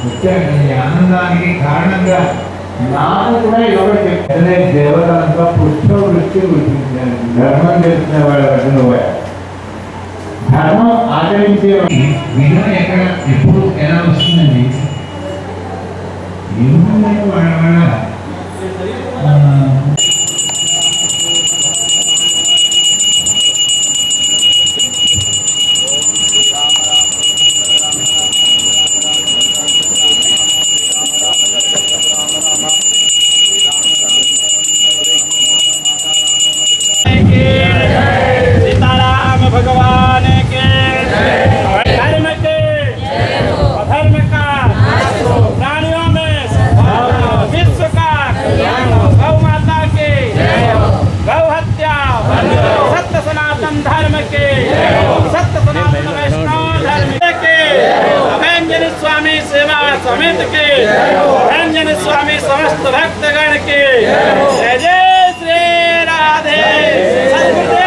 ముఖ్యంగా ఆనందానికి కారణంగా నాన్న కూడా ఎవరు చెప్తానే దేవతలంతా పుష్పవృత్తి గుర్తించాను ధర్మం చేసిన వాళ్ళ నువ్వే ధర్మం ఆచరించే విజయం ఎక్కడ ఎప్పుడు ఎలా వస్తుందండి వాళ్ళ వాళ్ళ सेवा समिति की रंजन स्वामी समस्त भक्तगण की जय जय श्री राधे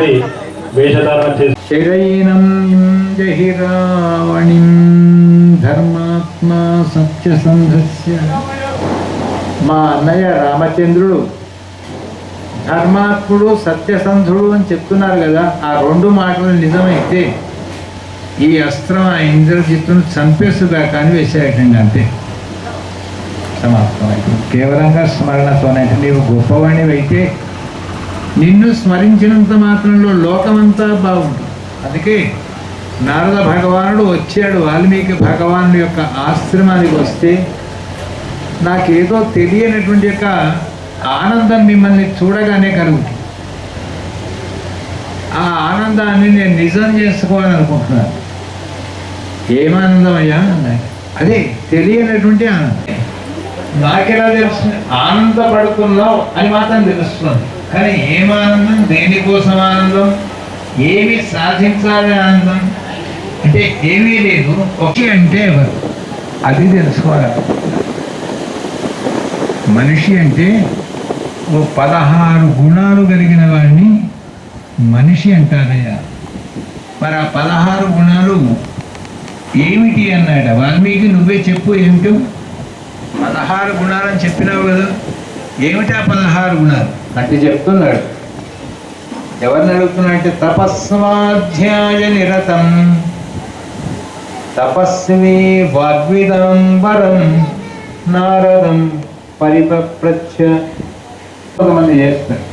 కష్టపడి వేషధారణ చేసి జహిరావణిం ధర్మాత్మా సత్య సంధస్య మా అన్నయ్య రామచంద్రుడు ధర్మాత్ముడు సత్యసంధుడు అని చెప్తున్నారు కదా ఆ రెండు మాటలు నిజమైతే ఈ అస్త్రం ఆ ఇంద్రజిత్తును చంపేస్తుందా కానీ వేసేయటంగా అంతే. సమాప్తం అయితే కేవలంగా స్మరణతోనే నీవు గొప్పవాణి అయితే నిన్ను స్మరించినంత మాత్రంలో లోకమంతా బాగుంటుంది అందుకే నారద భగవానుడు వచ్చాడు. వాల్మీకి భగవానుడి యొక్క ఆశ్రమానికి వస్తే నాకేదో తెలియనటువంటి యొక్క ఆనందం మిమ్మల్ని చూడగానే కలుగుతుంది. ఆ ఆనందాన్ని నేను నిజం చేసుకోవాలనుకుంటున్నాను ఏమానందం అయ్యా అదే తెలియనటువంటి ఆనందం. నాకెలా తెలుస్తుంది? ఆనందపడుతున్నావు అని మాత్రం తెలుస్తుంది. కానీ ఏమానందం? దేనికోసం ఆనందం? ఏమి సాధించాలని ఆనందం? అంటే ఏమీ లేదు. ఒకే అంటే ఎవరు? అది తెలుసుకోవాలి. మనిషి అంటే ఓ పదహారు గుణాలు కలిగిన వాడిని మనిషి అంటారయ్యా. మరి ఆ పదహారు గుణాలు ఏమిటి అన్నాడు? వాల్మీకి నువ్వే చెప్పు ఏమిటో. పదహారు గుణాలని చెప్పినావు కదా. ఏమిటా పదహారు గుణాలు? అంటే చెప్తున్నాడు. ఎవరిని అడుగుతున్నాడంటే తపస్వాధ్యాయ నిరతం తపస్వి వాగ్విదంబరం నారదం పరిపప్రచ్చ కొంతమంది చేస్తారు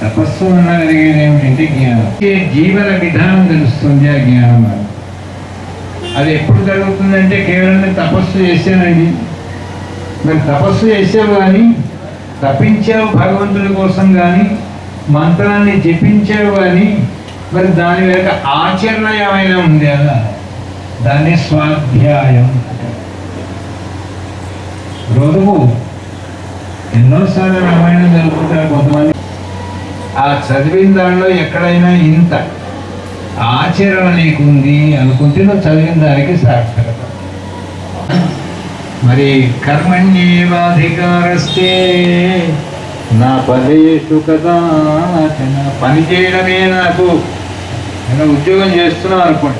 తపస్సు వల్ల కలిగేది ఏమిటంటే జ్ఞానం. జీవన విధానం తెలుస్తుంది ఆ జ్ఞానం వల్ల అది ఎప్పుడు జరుగుతుందంటే కేవలం తపస్సు చేశానండి. మరి తపస్సు చేసావు కానీ తప్పించావు భగవంతుడి కోసం కానీ మంత్రాన్ని జపించావు కానీ మరి దాని వెనుక ఆచరణ ఏమైనా ఉంది? అలా దాన్ని స్వాధ్యాయం. అంటారు. రోజుకు ఎన్నోసార్లు రామాయణం జరుగుతుంటారు కొంతమంది. ఆ చదివిన దానిలో ఎక్కడైనా ఇంత ఆచరణ నీకుంది అనుకుంటే నువ్వు చదివిన దానికి సార్థకత. మరి కర్మణ్యేవాధికారస్తే నా పదేషు కదా పని చేయడమే నాకు. నేను ఉద్యోగం చేస్తున్నావు అనుకోండి.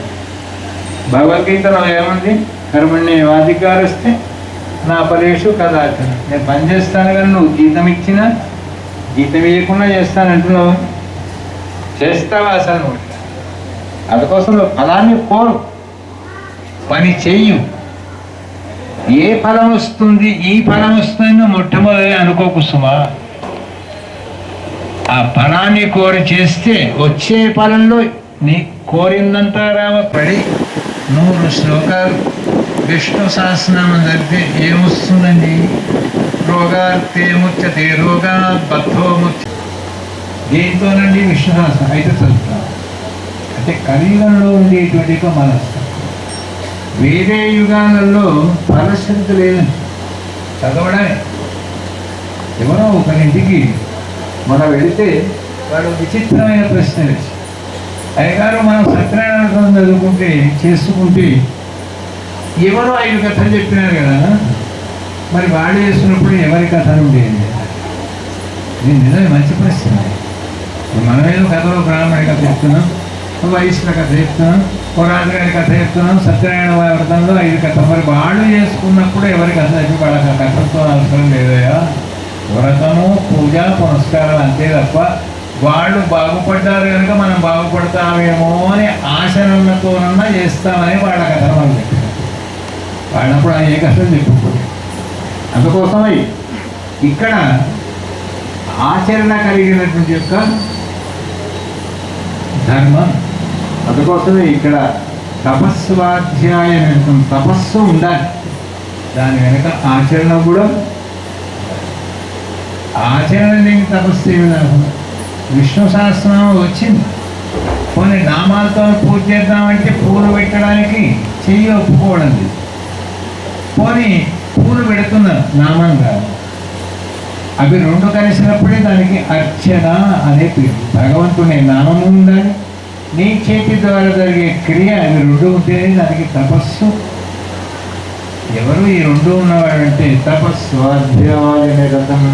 భగవద్గీతలో ఏముంది? కర్మణ్యేవాధికారస్తే నా పదేషు కదాచన నేను పని చేస్తాను కానీ నువ్వు జీతం ఇచ్చినా జీతం ఇవ్వకుండా చేస్తానంటున్నావు చేస్తావా అసలు నువ్వు? అందుకోసం నువ్వు ఫలాన్ని కోరు. పని చెయ్యు. ఏ ఫలం వస్తుంది ఈ ఫలం వస్తుందని మొట్టమొదటి అనుకోకు సుమా. ఆ ఫలాన్ని కోరి చేస్తే వచ్చే ఫలంలో నీ కోరిందంతా రామపడి నూరు శ్లోకాలు. విష్ణు సహస్రనామం జరిగితే ఏమొస్తుందండి? రోగార్తే ముచ్చతే రోగా బద్ధో ముచ్చ దీంతోనండి విష్ణు సహస్రం? అయితే చదువుతాం. అంటే కలియుగంలో ఉండేటువంటి ఒక మనస్సు వేరే యుగాలలో పరిస్థితి లేదు చదవడమే. ఎవరో ఒకరింటికి మనం వెళితే వాడు విచిత్రమైన ప్రశ్న వేసి అయ్యగారు మనం సత్యనారాయణ చదువుకుంటే చేసుకుంటే ఎవరో ఐదు కథలు చెప్పినారు కదా. మరి వాడు చేస్తున్నప్పుడు ఎవరి కథలు ఉండేది? ఇది నిజమే మంచి ప్రశ్న. మనమేదో కథలో బ్రాహ్మణ కథ చెప్తున్నాం వయసుల కథ చెప్తున్నాం. పురాణ కథ చెప్తున్నాం సత్యనారాయణ వ్రతంలో ఐదు కథ మరి వాళ్ళు చేసుకున్నప్పుడు ఎవరి కథ చెప్పి వాళ్ళకి ఆ కథలతో అవసరం లేదయా వ్రతము పూజ పునస్కారం అంతే తప్ప వాళ్ళు బాగుపడ్డారు కనుక మనం బాగుపడతామేమో అని ఆశనతోనన్నా చేస్తామని వాళ్ళ కథ వాళ్ళు చెప్పారు వాళ్ళప్పుడు ఏ కథలు చెప్పుకోరు అందుకోసమై ఇక్కడ ఆచరణ కలిగినటువంటి యొక్క ధర్మం అందుకోసమే ఇక్కడ తపస్వాధ్యాయం వెనుక తపస్సు ఉండాలి. దాని వెనుక ఆచరణ కూడా ఆచరణ లేని తపస్సు ఏమి విష్ణు సహస్రనామం వచ్చింది. కొన్ని నామాలతో పూజ చేద్దామంటే పూలు పెట్టడానికి చెయ్యి ఒప్పుకోవడం లేదు. పోనీ పూలు పెడుతున్న నామం కాదు అవి రెండు కలిసినప్పుడే దానికి అర్చన అనే పేరు. భగవంతుని నామము ఉండాలి. నీ చేతి ద్వారా జరిగే క్రియ అవి రెండు ఉంటేనే దానికి తపస్సు. ఎవరు ఈ రెండు ఉన్నవాడంటే తపస్సు అధ్యాయ నిరతం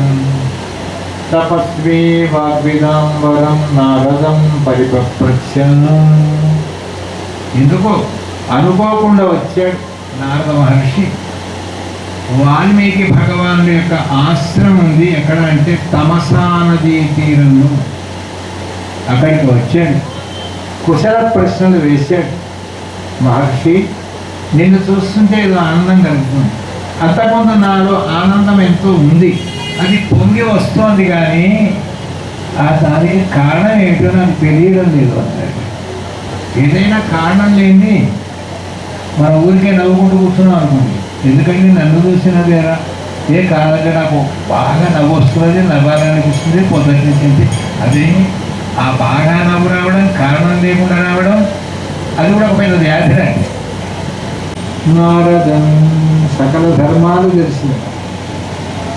తపస్వీ వాగ్విదాంబరం నారదం పరిపప్రచ్ఛన్నం ఎందుకో అనుకోకుండా వచ్చాడు నారద మహర్షి. వాల్మీకి భగవానుడి యొక్క ఆశ్రమం ఉంది ఎక్కడ అంటే తమసా నదీ తీరంలో అక్కడికి వచ్చాడు. కుశల ప్రశ్నలు వేశాడు. మహర్షి నిన్ను చూస్తుంటే ఏదో ఆనందం కలుగుతుంది. అంతకుముందు నాలో ఆనందం ఎంతో ఉంది. అది పొంగి వస్తోంది కానీ ఆ దానికి కారణం ఏంటో నాకు తెలియడం లేదు అన్నాడు ఏదైనా కారణం లేని మన ఊరికే నవ్వుకుంటూ కూర్చున్నాం అనుకోండి. ఎందుకంటే నన్ను చూసినదేరా? ఏ కారణంగా నాకు బాగా నవ్వు వస్తున్నది నవ్వాలనిపిస్తుంది పొద్దున్న నుంచి అది ఆ బాగా నవ్వు రావడం కారణం లేకుండా రావడం అది కూడా ఒక పెద్ద వ్యాధి నారదం సకల ధర్మాలు తెలిసింది.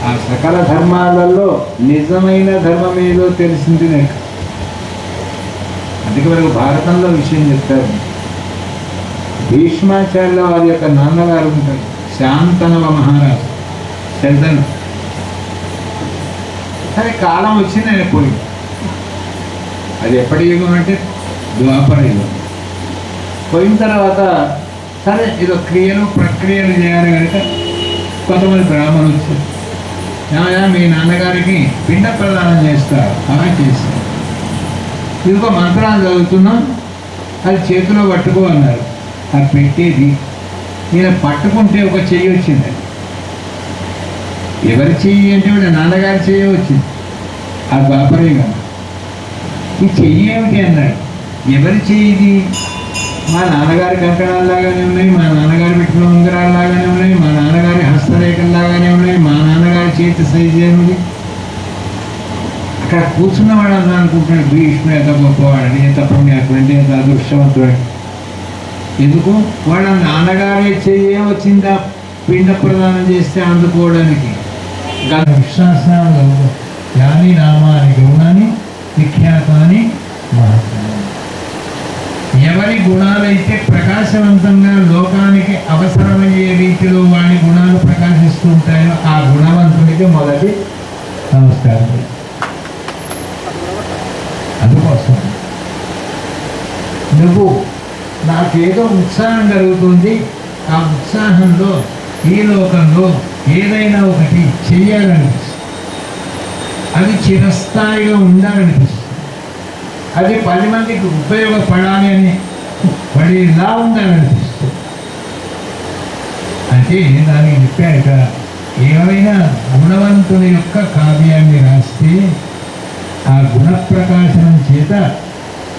ఆ సకల ధర్మాలలో నిజమైన ధర్మం ఏదో తెలిసింది నాకు. అందుకే మనకు భారతంలో విషయం చెప్తారు. భీష్మాచార్యుల వారి యొక్క నాన్నగారు ఉంటారు శాంతనవ మహారాజు. శంతను సరే కాలం వచ్చింది ఆయన పోయింది. అది ఎప్పటి యుగం అంటే ద్వాపర యుగం. పోయిన తర్వాత సరే ఏదో క్రియలు ప్రక్రియలు చేయాలి కనుక కొంతమంది బ్రాహ్మణులు వచ్చారు. మీ నాన్నగారికి పిండ ప్రదానం చేస్తారు. అలా చేస్తారు ఇదిగో మంత్రాలు చదువుతున్నాం అది చేతిలో పట్టుకో అన్నారు. అది పెట్టేది. నేను పట్టుకుంటే ఒక చెయ్యి వచ్చింది. ఎవరి చెయ్యి అంటే నాన్నగారి చెయ్యి వచ్చింది. ఆ బాపరే యుగం. ఈ చెయ్యి ఏమిటి అన్నాడు. ఎవరి చెయ్యిది మా నాన్నగారి కంకణాలు లాగానే ఉన్నాయి మా నాన్నగారి పెట్టిన ఉంగరాలు లాగానే ఉన్నాయి మా నాన్నగారి హస్తరేఖలు లాగానే ఉన్నాయి మా నాన్నగారి చేతి సైజు ఏమిటి? అక్కడ కూర్చున్న వాడు అన్నా అనుకుంటున్నాడు భీష్ముడు ఎంత గొప్పవాడని ఎంత పుణ్యాత్ముడు ఎంత అదృష్టవంతుడు. ఎందుకు? వాళ్ళ నాన్నగారే చెయ్యే వచ్చిందా? పిండ ప్రదానం చేస్తే అందుకోవడానికి. విశ్వాసాలు యాని నామానికి గుణాన్ని విఖ్యాతాన్ని మహత్వాన్ని ఎవరి గుణాలైతే ప్రకాశవంతంగా లోకానికి అవసరమయ్యే రీతిలో వాడి గుణాలు ప్రకాశిస్తూ ఉంటాయో ఆ గుణవంతుడికి మొదటి నమస్కారం. అందుకోసం. నువ్వు నాకేదో ఉత్సాహం కలుగుతుంది. ఆ ఉత్సాహంలో ఈ లోకంలో ఏదైనా ఒకటి చెయ్యాలనిపిస్తుంది అది చిరస్థాయిగా ఉండాలనిపిస్తుంది. అది పది మందికి ఉపయోగపడాలి అని పడేలా ఉండాలనిపిస్తుంది. అంటే దానికి చెప్పారు కదా ఏమైనా గుణవంతుని యొక్క కావ్యాన్ని రాస్తే ఆ గుణప్రకాశనం చేత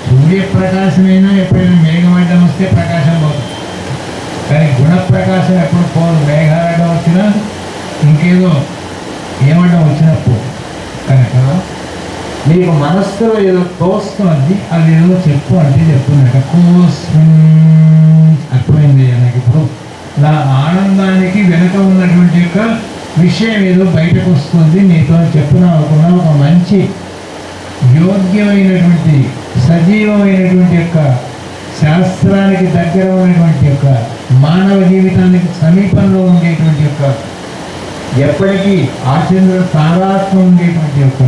సూర్యప్రకాశమైనా ఎప్పుడైనా మేఘమడ్డం వస్తే ప్రకాశం పోతుంది. కానీ గుణప్రకాశం ఎప్పుడు పోదు. మేఘాడడం వచ్చినా ఇంకేదో ఏమడ్డం వచ్చినప్పుడు కనుక మీకు మనస్సులో ఏదో తోస్తుంది అది ఏదో చెప్పు అంటే చెప్తున్నట్టు కోస్మిన్ అర్థమైంది నాకు ఇప్పుడు. నా ఆనందానికి వెనుక ఉన్నటువంటి యొక్క విషయం ఏదో బయటకు వస్తుంది నీతో చెప్పున ఒక మంచి యోగ్యమైనటువంటి సజీవమైనటువంటి యొక్క శాస్త్రానికి దగ్గర ఉన్నటువంటి యొక్క మానవ జీవితానికి సమీపంలో ఉండేటువంటి యొక్క ఎప్పటికీ ఆచరణ తాదాత్మ ఉండేటువంటి యొక్క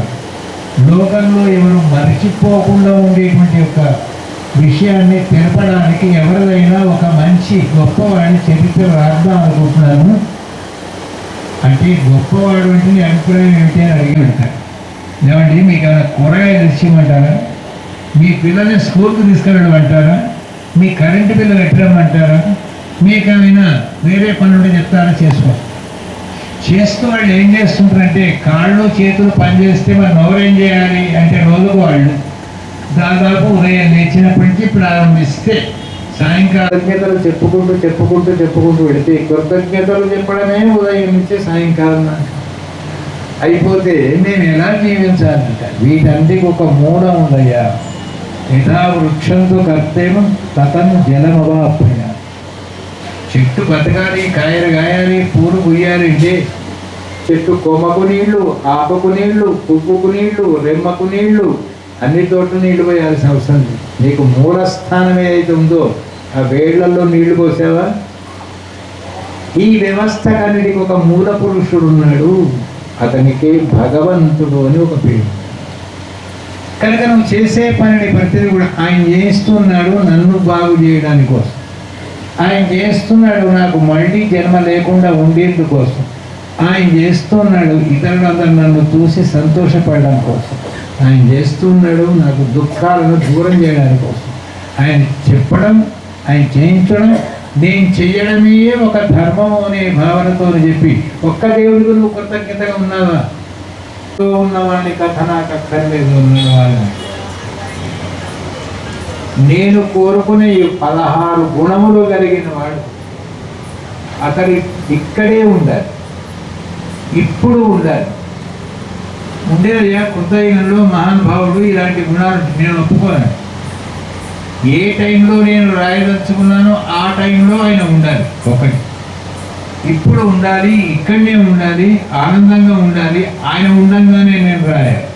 లోకంలో ఎవరు మరిచిపోకుండా ఉండేటువంటి యొక్క విషయాన్ని తెలపడానికి ఎవరిదైనా ఒక మంచి గొప్పవాడిని చరిత్ర రాద్దాం అనుకుంటున్నాను. అంటే గొప్పవాడు అంటే నీ అభిప్రాయం ఏమిటి అని అడిగి ఉంటారు. ఏమండి మీకు ఏమైనా కూరగాయలు తెచ్చిమంటారా మీ పిల్లల్ని స్కూల్కి తీసుకెళ్ళమంటారా మీ కరెంటు బిల్లు కట్టడమంటారా మీకు మీకేమైనా వేరే పనులు చెప్తారా? చేసుకో చేస్తూ వాళ్ళు ఏం చేస్తుంటారంటే కాళ్ళు చేతులు పనిచేస్తే మరి నోరేం చేయాలి అంటే రోజుకు వాళ్ళు దాదాపు ఉదయం లేచినప్పటి నుంచి ప్రారంభిస్తే సాయంకాలం కృతజ్ఞతలు చెప్పుకుంటూ చెప్పుకుంటూ చెప్పుకుంటూ పెడితే కృతజ్ఞతలు చెప్పడమే ఉదయం నుంచి సాయంకాలం అయిపోతే నేను ఎలా జీవించాలంట? వీటన్నిటికి ఒక మూలం ఉందయ్యా. యథా వృక్షంతో కర్తేమో తతను జలమవాప్యం చెట్టు బతకాలి కాయలు కాయాలి పూలు పుయ్యాలి అంటే చెట్టు కొమ్మకు నీళ్ళు ఆపకు నీళ్ళు పువ్వుకు నీళ్ళు రెమ్మకు నీళ్ళు అన్ని తోటలు నీళ్ళు పోయాల్సిన అవసరం నీకు మూల స్థానం ఏదైతే ఉందో ఆ వేళ్ళలో నీళ్ళు పోసావా? ఈ వ్యవస్థ వ్యవస్థకన్నిటికి ఒక మూల పురుషుడు ఉన్నాడు. అతనికి భగవంతుడు అని ఒక పేరు. కనుక నువ్వు చేసే పనిని ప్రతిదీ కూడా ఆయన చేస్తున్నాడు నన్ను బాగు చేయడానికి కోసం ఆయన చేస్తున్నాడు నాకు మళ్ళీ జన్మ లేకుండా ఉండేందుకోసం ఆయన చేస్తున్నాడు ఇతరులందరూ నన్ను చూసి సంతోషపడడం కోసం. ఆయన చేస్తున్నాడు నాకు దుఃఖాలను దూరం చేయడానికి కోసం. ఆయన చెప్పడం ఆయన చేయించడం నేను చెయ్యడమే ఒక ధర్మం అనే భావనతో చెప్పి ఒక్క దేవుడికి నువ్వు కృతజ్ఞతగా ఉన్నావా? ఉన్నవాడిని కథ నాకు అక్కర్లేదు ఉన్నవాళ్ళని నేను కోరుకునే ఈ పదహారు గుణములు కలిగిన వాడు అతడి ఇక్కడే ఉండాలి. ఇప్పుడు ఉండాలి. ఉండేదయ్యా కృతజ్ఞలో మహానుభావుడు ఇలాంటి గుణాలు నేను ఒప్పుకోను. ఏ టైంలో నేను రాయదలుచుకున్నానో ఆ టైంలో ఆయన ఉండాలి ఒకటి. ఇప్పుడు ఉండాలి ఇక్కడనే ఉండాలి ఆనందంగా ఉండాలి ఆయన ఉండంగానే నేను రాయాలి.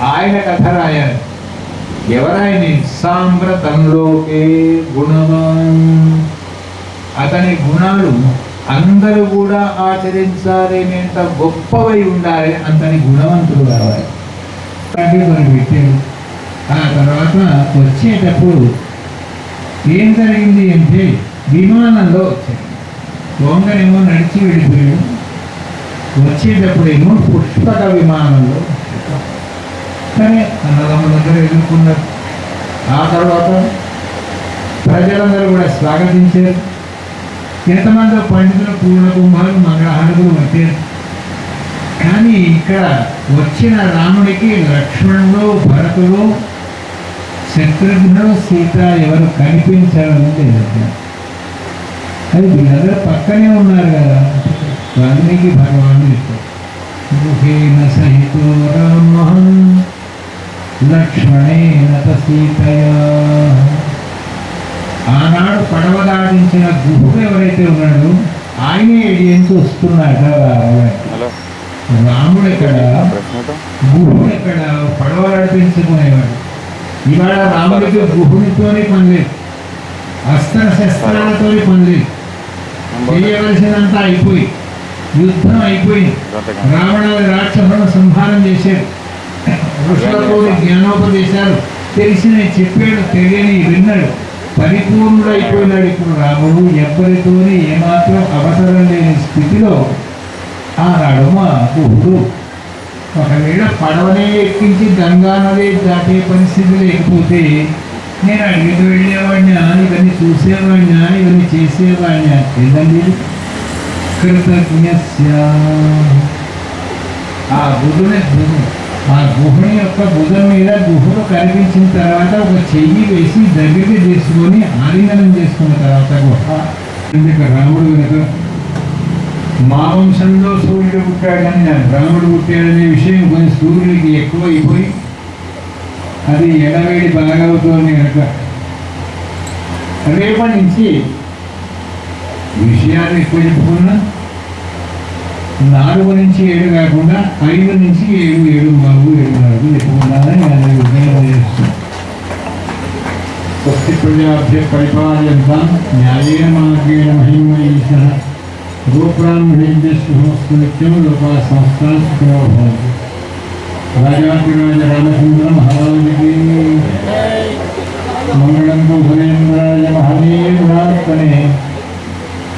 ఆయన కథ రాయాలి. ఎవరైనా సాంబ్రతంలోకే గుణవాన్. అతని గుణాలు అందరూ కూడా ఆచరించాలి గొప్పవై ఉండాలి అంతని గుణవంతులు కావాలి. మనం పెట్టాడు ఆ తర్వాత వచ్చేటప్పుడు ఏం జరిగింది అంటే విమానంలో వచ్చాడు. దొంగనేమో నడిచి వెళ్ళిపోయాడు. వచ్చేటప్పుడేమో పుష్పక విమానంలో వచ్చాడు. సరే అన్నదమ్ములందరూ ఎదుర్కొన్నారు. ఆ తర్వాత ప్రజలందరూ కూడా స్వాగతించారు. ఎంతమంది పండితుల పూర్ణ కుంభాలు మంగళహారతులు వచ్చారు కానీ ఇక్కడ వచ్చిన రాముడికి లక్ష్మణుడు భరతుడు శత్రుఘ్నుడు సీత ఎవరు కనిపించడం లేదు. అది వీళ్ళందరూ పక్కనే ఉన్నారు కదా. వాల్మీకి భగవాను గుహేన సహితో రామ లక్ష్మణేన సీతయా ఆనాడు పడవ దాటించిన గుహుడు ఎవరైతే ఉన్నాడో ఆయనే ఎడియన్స్ వస్తున్నాడు రాముడు ఎక్కడ? గుహుడు ఎక్కడ? పడవ నడిపించుకునేవాడు ఇవాళ రాముడికి గుహుడితోనే పని లేదు అస్త్ర శస్త్రాలతో పని లేదు చేయవలసినంత అయిపోయి. యుద్ధం అయిపోయింది. రావణాది రాక్షసులను సంహారం చేశారు ఋషులతో జ్ఞానోపదేశాలు తెలిసిన చెప్పాడు తెలియని విన్నాడు. పరిపూర్ణుడు అయిపోయినాడు ఇప్పుడు రాముడు. ఎవ్వరితోని ఏమాత్రం అవసరం లేని స్థితిలో ఆనాడు మా గుహుడు ఒకవేళ పడవనే ఎక్కించి గంగా నది దాటే పరిస్థితి లేకపోతే నేను అడిగి వెళ్ళేవాడినా ఇవన్నీ చూసేవాడినా ఇవన్నీ చేసేవాడినా ఏంటండి కృతజ్ఞ ఆ బుధునే బుధుడు. ఆ గుహని యొక్క బుధం మీద గుహుడు కనిపించిన తర్వాత ఒక చెయ్యి వేసి దగ్గరికి తీసుకొని ఆలింగనం చేసుకున్న తర్వాత గుహ. ఎందుకు రాముడు కనుక మా వంశంలో సూర్యుడు పుట్టాడని రాముడు పుట్టాడనే విషయం కొన్ని సూర్యుడికి ఎక్కువ అయిపోయి అది ఎడవేడి బాగా అవుతోంది కనుక. రేపటి నుంచి విషయాలు ఎక్కువ చెప్పుకున్నా నాలుగు నుంచి ఏడు కాకుండా ఐదు నుంచి ఏడు ఏడు బాబు ఏడు నాలుగు చెప్పుకున్నానని నేను ఉదయం చేస్తున్నాను స్వస్తి ప్రజాభ్య పరిపాలయంతాం న్యాయేన మార్గేణ మహిమయీశ గోబ్రాహ్మణేభ్య శుభమస్తు నిత్యం లోకా సంస్థా సుఖినో భవంతు రాజాధిరాజ రామచంద్ర మహారాజుకి మంగళం కుభరేంద్రాయ మహనీయురాత్మనే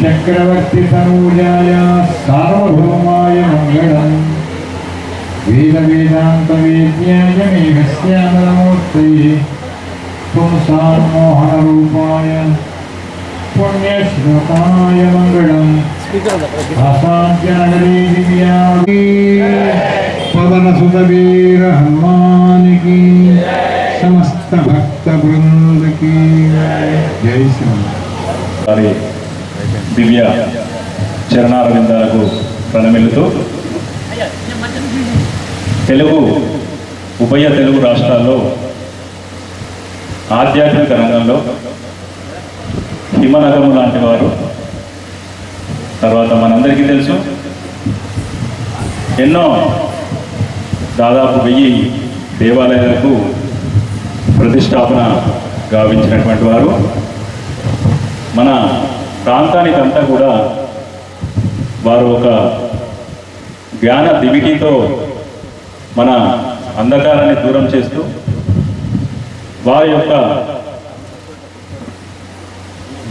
चक्रवर्तितनूजाय सार्वभौमाय मङ्गलम्। वेदवेदान्तवेद्याय मेघस्यामनमूर्तये पुंसान्मोहनरूपाय पुण्यश्लोकाय मङ्गलम्। असाध्यनगरे दिव्यागे पवनसुतवीर हनुमान की। समस्त भक्त वृंद की। जय श्री దివ్య చరణారవిందాలకు ప్రణమిల్లుతూ. తెలుగు ఉభయ తెలుగు రాష్ట్రాల్లో ఆధ్యాత్మిక రంగంలో హిమనగము లాంటి వారు. తర్వాత మనందరికీ తెలుసు ఎన్నో దాదాపు వెయ్యి దేవాలయాలకు ప్రతిష్టాపన గావించినటువంటి వారు. మన ప్రాంతానికంతా కూడా వారు ఒక జ్ఞాన దివిటీతో మన అంధకారాన్ని దూరం చేస్తూ వారి యొక్క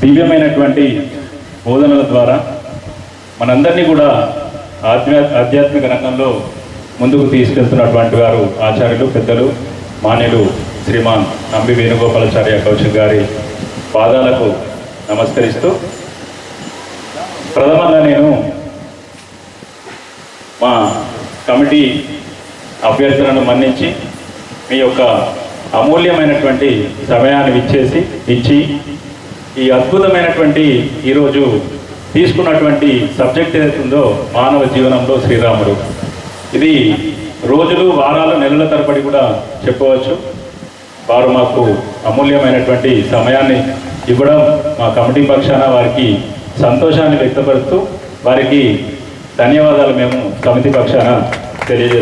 దివ్యమైనటువంటి బోధనల ద్వారా మనందరినీ కూడా ఆధ్యా ఆధ్యాత్మిక రంగంలో ముందుకు తీసుకెళ్తున్నటువంటి వారు ఆచార్యులు పెద్దలు మాన్యులు శ్రీమాన్ నంబి వేణుగోపాలాచార్య కౌశిక్ గారి పాదాలకు నమస్కరిస్తూ ప్రథమంగా నేను మా కమిటీ అభ్యర్థులను మన్నించి మీ యొక్క అమూల్యమైనటువంటి సమయాన్ని ఇచ్చేసి ఇచ్చి ఈ అద్భుతమైనటువంటి ఈరోజు తీసుకున్నటువంటి సబ్జెక్ట్ ఏదైతుందో మానవ జీవనంలో శ్రీరాముడు. ఇది రోజులు వారాలు నెలల తరబడి కూడా చెప్పవచ్చు వారు మాకు అమూల్యమైనటువంటి సమయాన్ని ఇవ్వడం మా కమిటీ పక్షాన వారికి సంతోషాన్ని వ్యక్తపరుస్తూ వారికి ధన్యవాదాలు మేము సమితి పక్షాన తెలియజేస్తాం.